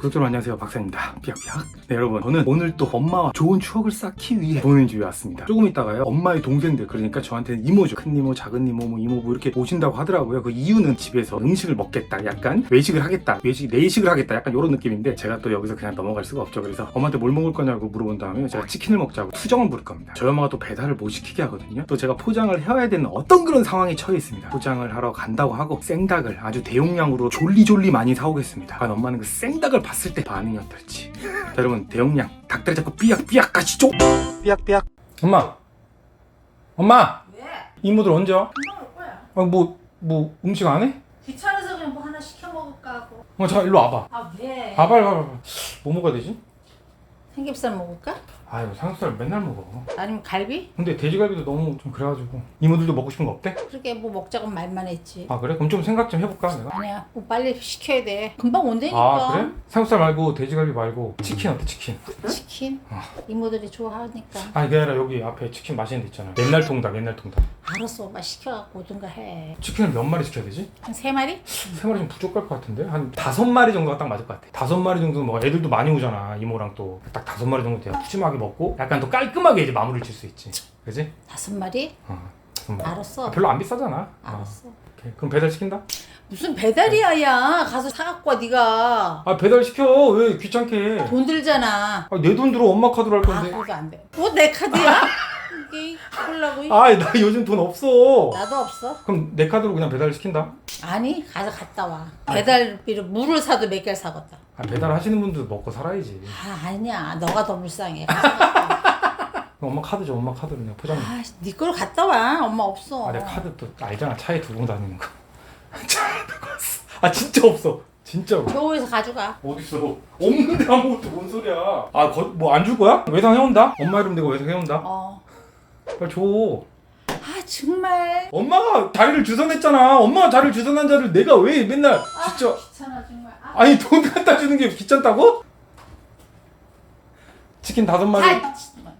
구독자 안녕하세요. 박사입니다. 삐약삐약. 네 여러분. 저는 오늘 또 엄마와 좋은 추억을 쌓기 위해 부모님 집에 왔습니다. 조금 있다가요. 엄마의 동생들 그러니까 저한테는 이모죠. 큰 이모 작은 이모 뭐 이모 뭐 이렇게 오신다고 하더라고요. 그 이유는 집에서 음식을 먹겠다. 약간 외식을 하겠다. 외식 내식을 하겠다. 약간 이런 느낌인데 제가 또 여기서 그냥 넘어갈 수가 없죠. 그래서 엄마한테 뭘 먹을 거냐고 물어본 다음에 제가 치킨을 먹자고 투정을 부릴 겁니다. 저희 엄마가 또 배달을 못 시키게 하거든요. 또 제가 포장을 해야 되는 어떤 그런 상황에 처해 있습니다. 포장을 하러 간다고 하고 생닭을 아주 대용량으로 졸리졸리 많이 사오겠습니다. 엄마는 그 생닭을 봤을 때 반응이 어떨지 자, 여러분 대용량 닭다리 잡고 삐약삐약 가시죠 삐약삐약 엄마 엄마 왜? 이모들 언제 와? 금방 올 거야. 아, 뭐, 뭐 음식 안 해? 귀찮아서 그냥 뭐 하나 시켜 먹을까 하고. 어, 잠깐 일로 와봐 아 왜? 아 빨리 빨리 빨리 뭐 먹어야 되지? 삼겹살 먹을까? 아유 삼겹살 맨날 먹어 아니면 갈비? 근데 돼지갈비도 너무 좀 그래가지고 이모들도 먹고 싶은 거 없대? 그렇게 뭐 먹자고 말만 했지. 아 그래? 그럼 좀 생각 좀 해볼까 내가? 아니야, 뭐 빨리 시켜야 돼. 금방 온다니까. 아 그래? 삼겹살 말고 돼지갈비 말고 치킨 어때 치킨? 치킨? 어. 이모들이 좋아하니까. 아니 그게 아니라 여기 앞에 치킨 맛있는 데 있잖아 옛날 통닭 옛날 통닭 알았어, 오빠 시켜갖고 오든가 해. 치킨을 몇 마리 시켜야 되지? 한 세 마리? 세 마리 좀 부족할 것 같은데? 한 다섯 마리 정도가 딱 맞을 것 같아 다섯 마리 정도는 뭐 애들도 많이 오잖아 이모랑 또 딱 다섯 마리 정도 돼야 푸짐하게 먹고 약간 또 깔끔하게 이제 마무리를 칠 수 있지 그지? 다섯 마리? 어 다섯 마리 알았어. 아, 별로 안 비싸잖아 어, 알았어. 오케이. 그럼 배달 시킨다? 무슨 배달이야, 야. 가서 사갖고 와, 네가. 아 배달 시켜. 왜 귀찮게. 해 돈 들잖아. 아, 내 돈 들어. 엄마 카드로 할 아, 건데. 그래도 안 돼. 뭐 내 카드야? 이게 보려고. 아나 요즘 돈 없어. 나도 없어. 그럼 내 카드로 그냥 배달 시킨다? 아니 가서 갔다 와. 배달비로 물을 사도 몇 개를 사겠다. 아, 배달 하시는 분들 먹고 살아야지. 아 아니야. 너가 더 불쌍해. 그럼 엄마 카드 줘. 엄마 카드로 그냥 포장 아, 네 걸로 갔다 와. 엄마 없어. 아, 내 카드 또 알잖아. 차에 두고 다니는 거. 왔어 아 진짜 없어. 진짜로. 교회에서 가져가. 어딨어 없는데 아무것도 뭔 소리야? 아 뭐 안 줄 거야? 외상 해온다? 엄마 이름 대고 외상 해온다? 어. 빨리 줘. 아 정말. 엄마가 자리를 주선했잖아. 엄마가 자리를 주선한 자를 내가 왜 맨날 진짜 귀찮아 정말. 아, 아니 돈 갖다 주는 게 귀찮다고? 치킨 다섯 마리. 아이, 정말.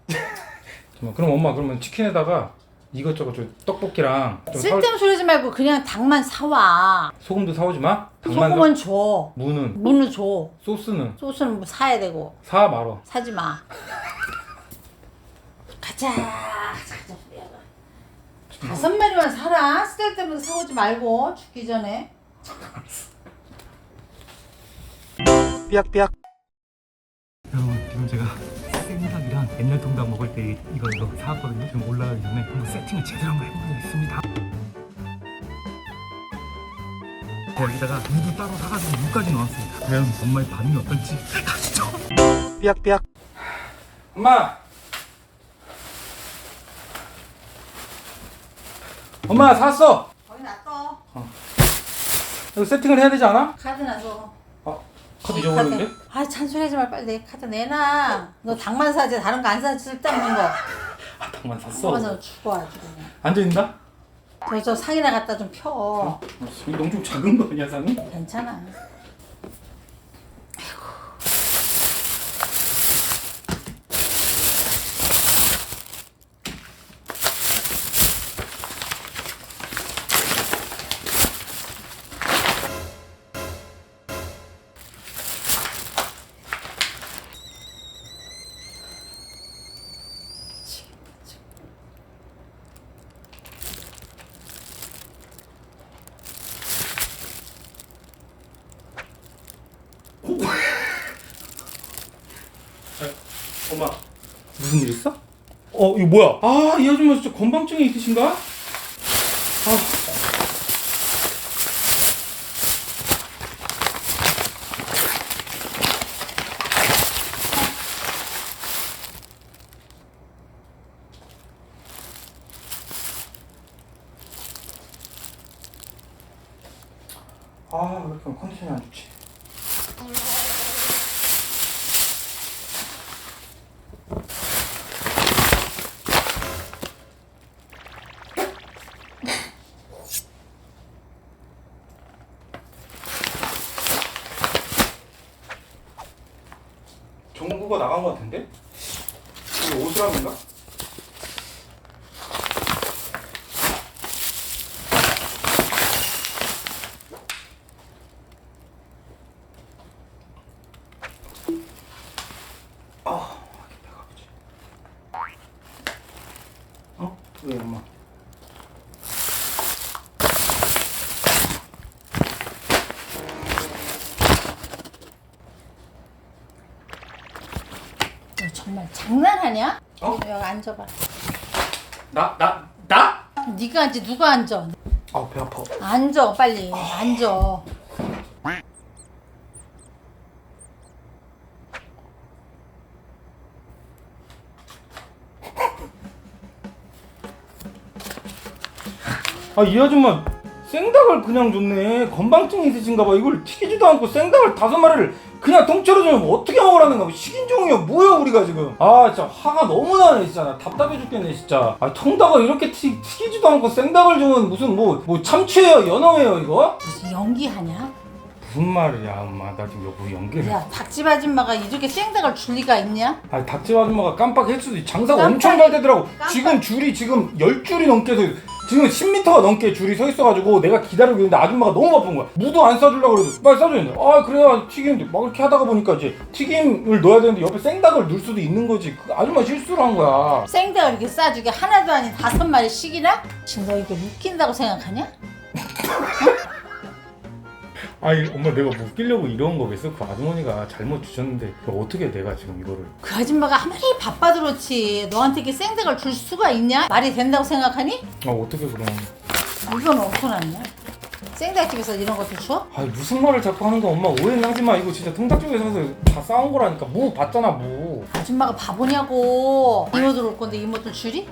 잠깐만, 그럼 엄마 그러면 치킨에다가 이것저것 좀 떡볶이랑 좀 사, 쓸데없는 소리 하지 말고 그냥 닭만 사와. 소금도 사오지 마? 사 소금은 줘. 무는? 무는 줘. 소스는? 소스는 뭐 사야 되고. 사 말어. 사지 마. 가자 가자 가자. 다섯 마리만 사라. 쓸데없는 거 사오지 말고. 죽기 전에. 삐약삐약. 여러분 지금 제가 옛날 통닭 먹을 때 이거 이거 사왔거든요. 지금 올라가기 전에 한번 세팅을 제대로 한번 해보겠습니다. 자, 여기다가 무도 따로 사가지고 무까지 넣었습니다. 과연 엄마의 반응이 어떨지. 가시죠? 삐약삐약. 엄마! 엄마 샀어! 거기 놔둬. 이거 세팅을 해야 되지 않아? 카드 놔둬. 아 카드 잊어버렸는데? 아 잔소리하지 말 빨리 내 카드 내놔 너 닭만 사지 다른 거 안 사지 쓸데없는 거 아 닭만 샀어 먹어서 죽어 아주 그냥 앉아있나? 저, 저 상이나 갖다 좀 펴. 어? 이거 너무 좀 작은 거 아니야 상이? 괜찮아. 엄마 무슨 일 있어? 어 이거 뭐야? 아 이 아줌마 진짜 건방증이 있으신가? 아 아, 왜 이렇게 컨디션이 안 좋지? 정국가 나간 것 같은데? 이거 옷이라는가? 정말 장난하냐? 어? 여기 앉아봐. 나 나 나? 네가 앉지 누가 앉아? 아 배 아파 앉아 빨리 앉아. 아 이 아줌마 생닭을 그냥 줬네 건방증이 있으신가 봐 이걸 튀기지도 않고 생닭을 다섯 마리를 그냥 통째로 주면 뭐 어떻게 먹으라는가 뭐 식인종이야 뭐야 우리가 지금? 아 진짜 화가 너무 나네 진짜. 나 답답해 죽겠네 진짜. 아 통닭을 이렇게 튀, 튀기지도 않고 생닭을 주면 무슨 뭐뭐 참치예요? 연어예요 이거? 무슨 연기하냐? 무슨 말이야 엄마. 나 지금 여보 연기를 야 닭집 아줌마가 이렇게 생닭을 줄 리가 있냐? 아니 닭집 아줌마가 깜빡했어도 장사가 깜빡이- 엄청 잘 되더라고. 깜빡- 지금 줄이 지금 10줄이 넘게 서 지금 10m가 넘게 줄이 서 있어가지고 내가 기다리고 있는데 아줌마가 너무 바쁜 거야 무도 안 싸주려고 그래도 빨리 싸줘야 돼아 그래야 튀김인데 막 이렇게 하다가 보니까 이제 튀김을 넣어야 되는데 옆에 생닭을 넣을 수도 있는 거지 그 아줌마 실수를 한 거야 생닭을 이렇게 싸주게 하나도 아닌 다섯 마리씩이나? 지금 너 이거 웃긴다고 생각하냐? 아니 엄마 내가 뭐 웃기려고 이런 거겠어? 그 아주머니가 잘못 주셨는데 어떻게 내가 지금 이거를 그 아줌마가 아무리 바빠도 그렇지 너한테 이렇게 생닭을 줄 수가 있냐? 말이 된다고 생각하니? 아 어떻게 그럼 이건 어디서 났냐? 생닭집에서 이런 것도 줘? 아니 무슨 말을 자꾸 하는 거야 엄마 오해는 하지 마 이거 진짜 통닭집에서 사서 다 싸운 거라니까 무 봤잖아 무 아줌마가 바보냐고 이모들 올 건데 이모들 줄이?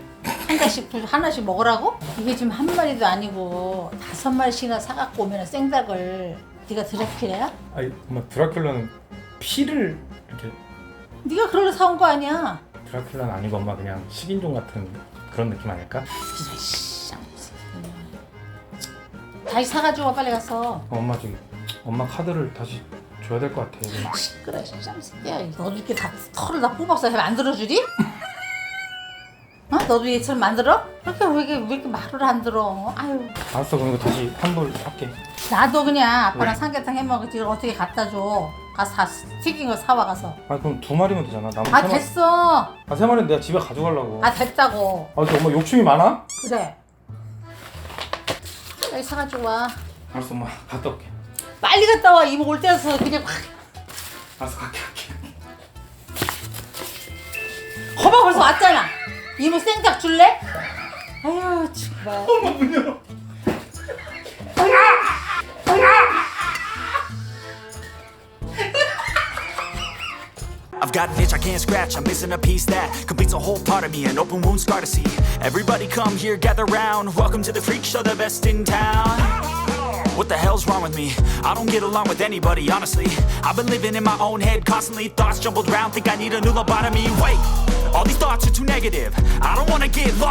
한 달씩 두- 하나씩 먹으라고? 이게 지금 한 마리도 아니고 다섯 마리씩이나 사갖고 오면 생닭을 네가 드라큘라야? 아니 엄마 드라큘라는 피를 이렇게 네가 그러려 사온 거 아니야 드라큘라는 아니고 엄마 그냥 식인종 같은 그런 느낌 아닐까? 씨, 아무 새끼야. 다시 사가지고 와 빨리 가서 어, 엄마 저기 엄마 카드를 다시 줘야 될 것 같아 이거. 시끄러 쌈새끼야 너도 이렇게 다 털을 다 뽑아서 해 만들어주리? 어? 너도 얘처럼 만들어? 그렇게 왜 이렇게, 왜 이렇게 말을 안 들어 아유 알았어 그럼 이거 다시 환불 할게 나도 그냥 아빠랑 왜? 삼계탕 해먹을 때 어떻게 갖다 줘? 가서 다 튀긴 거 사와 가서. 아 그럼 두 마리면 되잖아. 남은 아세 마리. 됐어. 아세 마리는 내가 집에 가져가려고. 아 됐다고. 아 근데 엄마 욕심이 많아? 그래. 빨리 사가지고 와. 알았어 엄마. 갔다 올게. 빨리 갔다 와. 이모 올 때라서 그냥 확. 알았어 갈게 갈게. 거봐 벌써 왔잖아. 이모 생닭 줄래? 아유 정말. 엄마 문 열어 I've got an itch I can't scratch, I'm missing a piece that completes a whole part of me, an open wound scar to see. Everybody come here, gather round. Welcome to the freak show, the best in town. What the hell's wrong with me? I don't get along with anybody, honestly. I've been living in my own head constantly, thoughts jumbled round, think I need a new lobotomy. Wait, all these thoughts are too negative. I don't wanna get lost